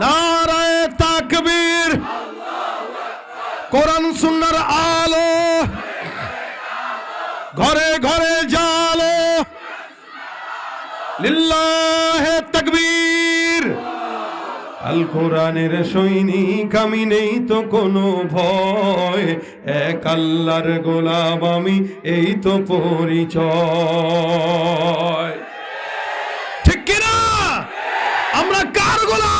নারায় তাকবীর। কোরআন সুন্নার আলো। ঘরে ঘরে জালো। লিল্লাহে তাকবীর। আল কোরআনের সৈনিক, আমি নেই তো কোনো ভয়। এক আল্লাহর গোলাম, আমি এই তো পরিচয়। ঠিক কিনা? আমরা কার গোলাম?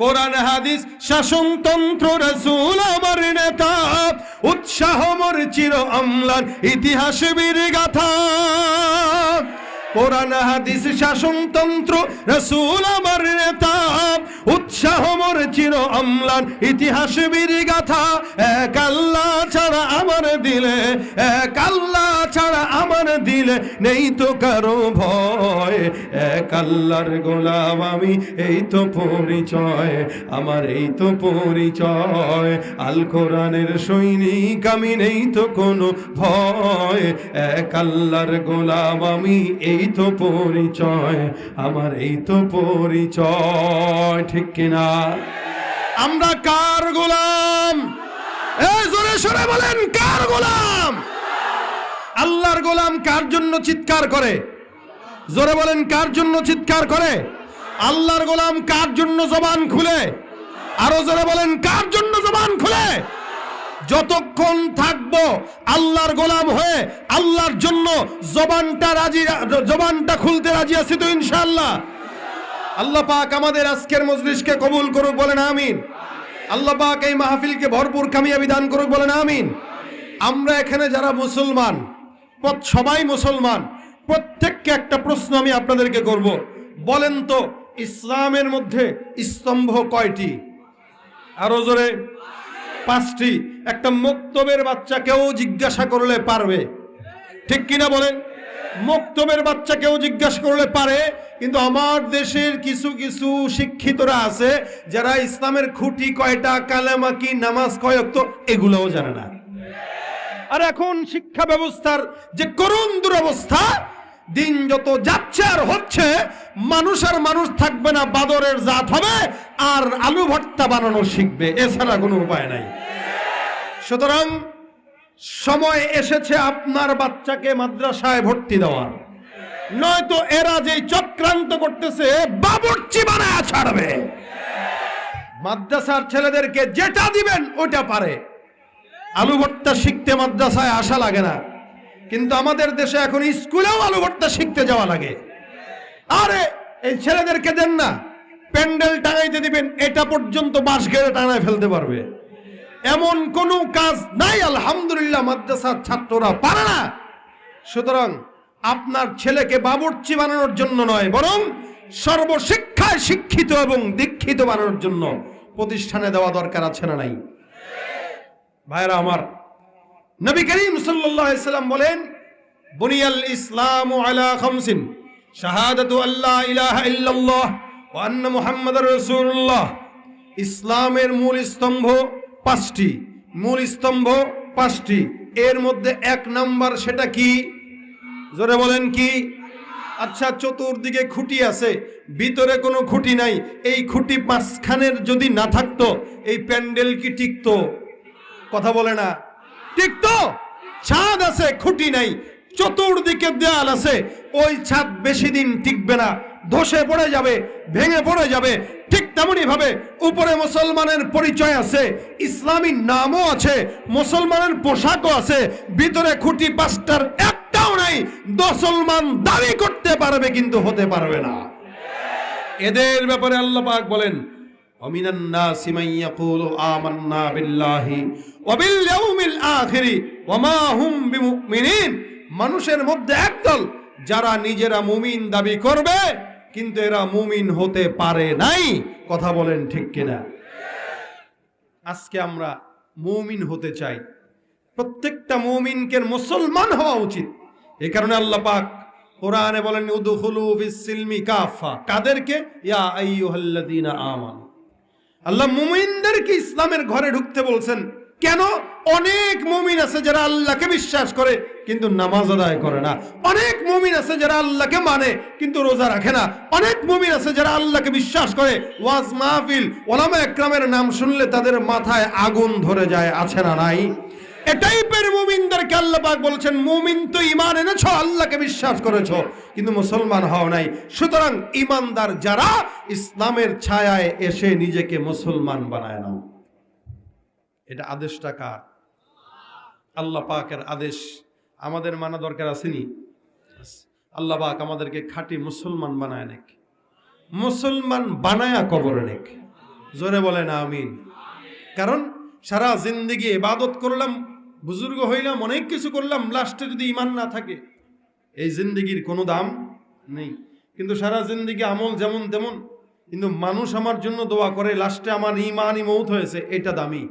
কোরআন, হাদিস, শাসনতন্ত্র, রসুল, আমার নেতা। উৎসাহ, মোর চির অম্লান ইতিহাস বীর গাথা কোরআন, হাদিস, শাসনতন্ত্র, রসুল, আমার নেতা। উৎসাহ মোর চির অম্লান ইতিহাস গাথা এক আল্লাহ ছাড়া আমার দিলে, এক আল্লাহ ছাড়া আমার দিলে নেই তো কারও ভয়। এক আল্লাহর গোলাম আমি, এই তো পরিচয়, আমার এই তো পরিচয়। আল কোরআনের সৈনিক আমি, নেই তো কোনো ভয়। এক আল্লাহর গোলাম আমি, এই তো পরিচয়, আমার এই তো পরিচয়, ঠিক কিনা? আমরা কার গোলাম? জোরে সরে বলেন, কার গোলাম? আল্লাহর গোলাম কার জন্য চিৎকার করে? জোরে বলেন, কার জন্য চিৎকার করে? আল্লাহর গোলাম কার জন্য জবান খুলে? আরও জোরে বলেন, কার জন্য জবান খুলে? যতক্ষণ থাকব আল্লাহর গোলাম হয়ে আল্লাহর জন্য জবানটা রাজি, জবানটা খুলতে রাজি আছি তো ইনশাআল্লাহ। আল্লাহ পাক আমাদের আজকের মজলিসকে কবুল করুক, বলেন আমিন। আল্লাহ পাক এই মাহফিলকে ভরপুর কামিয়াবি দান করুক, বলেন আমিন। আমরা এখানে যারা মুসলমান সবাই মুসলমান, প্রত্যেককে একটা প্রশ্ন আমি আপনাদেরকে করব। বলেন তো, ইসলামের মধ্যে স্তম্ভ কয়টি? আরও জোরে। পাঁচটি। একটা মক্তবের বাচ্চাকেও জিজ্ঞাসা করলে পারবে। ঠিক কিনা বলেন? মক্তবের বাচ্চাকেও জিজ্ঞাসা করলে পারে, কিন্তু আমার দেশের কিছু কিছু শিক্ষিতরা আছে যারা ইসলামের খুঁটি কয়টা, কালেমা কি, নামাজ কয়ক তো এগুলোও জানে না। আর এখন শিক্ষা ব্যবস্থার যে করুণ দুরবস্থা, দিন যত যাচ্ছে আর হচ্ছে, মানুষ আর মানুষ থাকবে না, বাদরের জাত হবে, আর আলু ভর্তা বানানো শিখবে এছাড়া কোনো উপায় নাই। সুতরাং সময় এসেছে আপনার বাচ্চাকে মাদ্রাসায় ভর্তি দেওয়ার। নয়তো এরা যে চক্রান্ত করতেছে, বাবুর্চি বানায় ছাড়বে। মাদ্রাসার ছেলেদেরকে যেটা দিবেন ওটা পারে। আলু ভর্তা শিখতে মাদ্রাসায় আসা লাগে না। কিন্তু আমাদের দেশে এখন স্কুলেও আলু ভর্তা শিখতে যাওয়া লাগে। আরে, এই ছেলেদেরকে দেন না। প্যান্ডেল টাঙাইতে দিবেন, এটা পর্যন্ত বাঁশ ঘেরে টাঙায় ফেলতে পারবে। এমন কোনো কাজ নাই, আলহামদুলিল্লাহ, মাদ্রাসার ছাত্ররা পারে না। সুতরাং আপনার ছেলেকে বাবুর্চি বানানোর জন্য নয়, বরং সর্বশিক্ষায় শিক্ষিত এবং দীক্ষিত বানানোর জন্য প্রতিষ্ঠানে দেওয়া দরকার আছে না নাই? ভাইরা আমার, নবী করিম সাল্লাম বলেন, বুনিয়াল ইসলাম আলা খামসিন, শাহাদাতু আল্লা ইলাহা ইল্লাল্লাহ ওয়া আন্না মুহাম্মাদার রাসূলুল্লাহ। ইসলামের মূল স্তম্ভ পাঁচটি, মূল স্তম্ভ পাঁচটি। এর মধ্যে এক নাম্বার সেটা কি? জোরে বলেন কি? আচ্ছা চতুর্দিকে খুঁটি আছে, ভিতরে কোনো খুঁটি নাই। এই খুঁটি পাঁচখানের যদি না থাকতো, এই প্যান্ডেল কি টিকতো? কথা বলে না। ঠিক তো ছাদ আছে, খুঁটি নাই। চতুর্দিকে দেয়াল আছে, ওই ছাদ বেশি দিন টিকবে না। ধসে পড়ে যাবে ভেঙে পড়ে যাবে ঠিক তেমনই ভাবে উপরে মুসলমানের পরিচয় আছে ইসলামী নামও আছে মুসলমানের পোশাকও আছে ভিতরে খুঁটি পাঁচটার একটাও নাই মুসলমান দাবি করতে পারবে কিন্তু হতে পারবে না এদের ব্যাপারে আল্লাহ পাক বলেন ومن الناس من يقول آمنا بالله وباليوم الآخر وما هم بمؤمنين মানুষের মধ্যে একদল যারা নিজেরা মুমিন দাবি করবে কিন্তু এরা মুমিন হতে পারে নাই। কথা বলেন ঠিক কিনা? আজকে আমরা মৌমিন হতে চাই। প্রত্যেকটা মৌমিনকে মুসলমান হওয়া উচিত। এই কারণে আল্লাহ পাক কোরআনে বলেন ফিস-সিলমি কাফা কাদেরকে? ইয়া আল্লাহ মুমিনদেরকে ইসলামের ঘরে ঢুকতে বলছেন কেন? অনেক মুমিন আছে যারা আল্লাহকে বিশ্বাস করে, কিন্তু নামাজ আদায় করে না। অনেক মুমিন আছে যারা আল্লাহকে মানে কিন্তু রোজা রাখে না। অনেক মুমিন আছে যারা আল্লাহকে বিশ্বাস করে, ওয়াজ মাহফিল, ওলামা একরামের নাম শুনলে তাদের মাথায় আগুন ধরে যায়, আছে না নাই? এ টাইপের মুমিনদেরকে আল্লাহ পাক বলছেন, মুমিন তো ইমান এনেছো, আল্লাহকে বিশ্বাস করেছ, কিন্তু মুসলমান হও নাই। সুতরাং ইমানদার যারা, ইসলামের ছায়ায় এসে নিজেকে মুসলমান বানায় নাও। এটা আদেশটা কার? আল্লাহ পাকের আদেশ। আমাদের মানা দরকার আসেনি আল্লাহ পাক আমাদেরকে খাঁটি মুসলমান বানায় নেক। মুসলমান বানায়া কবরে নেক। জোরে বলে না আমিন। কারণ সারা জিন্দিগি ইবাদত করলাম, বুজুর্গ হইলাম, অনেক কিছু করলাম, লাস্টে যদি ইমান না থাকে, এই জিন্দিগির কোনো দাম নেই। কিন্তু সারা জিন্দিগি আমল যেমন তেমন, কিন্তু মানুষ আমার জন্য দোয়া করে, লাস্টে আমার ইমানই মৌত হয়েছে, এটা দামি।